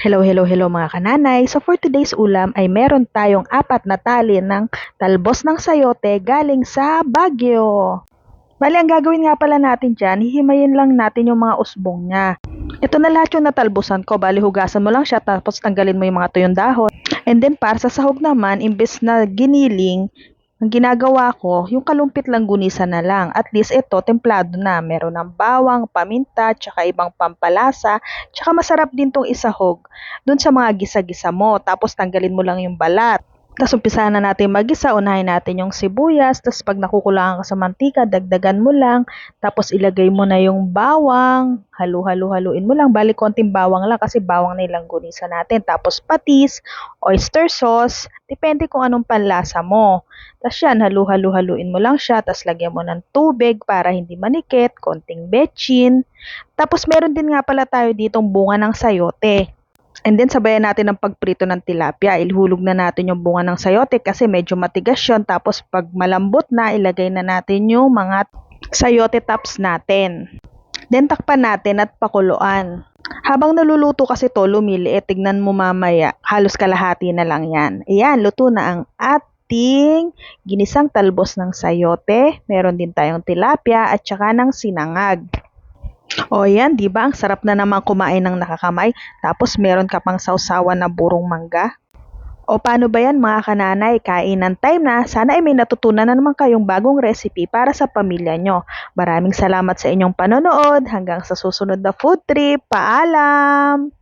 Hello, hello, hello mga kananay. So for today's ulam ay meron tayong apat na tali ng talbos ng sayote galing sa Baguio. Bali, ang gagawin nga pala natin dyan, hihimayin lang natin yung mga usbong niya. Ito na lahat yung natalbosan ko. Bali, hugasan mo lang siya tapos tanggalin mo yung mga tuyong dahon. And then para sa sahog naman, imbes na giniling, ang ginagawa ko, yung kalumpit lang gunisa na lang. At least ito, templado na. Meron ng bawang, paminta, tsaka ibang pampalasa. Tsaka masarap din tong isahog dun sa mga gisa-gisa mo. Tapos tanggalin mo lang yung balat. Tapos umpisahan na natin magisa, unahin natin yung sibuyas, tapos pag nakukulangan ka sa mantika, dagdagan mo lang, tapos ilagay mo na yung bawang, halu-halu-haluin mo lang, bali konting bawang lang kasi bawang na ilang gunisa natin, tapos patis, oyster sauce, depende kung anong panlasa mo. Tapos yan, halu-halu-haluin mo lang siya, tapos lagyan mo ng tubig para hindi manikit, konting betchin. Tapos meron din nga pala tayo ditong bunga ng sayote. And then sabayan natin ng pagprito ng tilapia. Ilhulog na natin yung bunga ng sayote kasi medyo matigas yun. Tapos pag malambot na, ilagay na natin yung mga sayote tops natin. Then takpan natin at pakuluan. Habang naluluto kasi to, lumiliit. Tignan mo mamaya, halos kalahati na lang yan. Ayan, luto na ang ating ginisang talbos ng sayote. Meron din tayong tilapia at saka ng sinangag. O yan, di ba? Ang sarap na naman kumain ng nakakamay. Tapos meron ka pang sausawan na burong mangga. O paano ba yan mga kananay? Kainan time na. Sana ay may natutunan na naman kayong bagong recipe para sa pamilya nyo. Maraming salamat sa inyong panonood. Hanggang sa susunod na food trip. Paalam!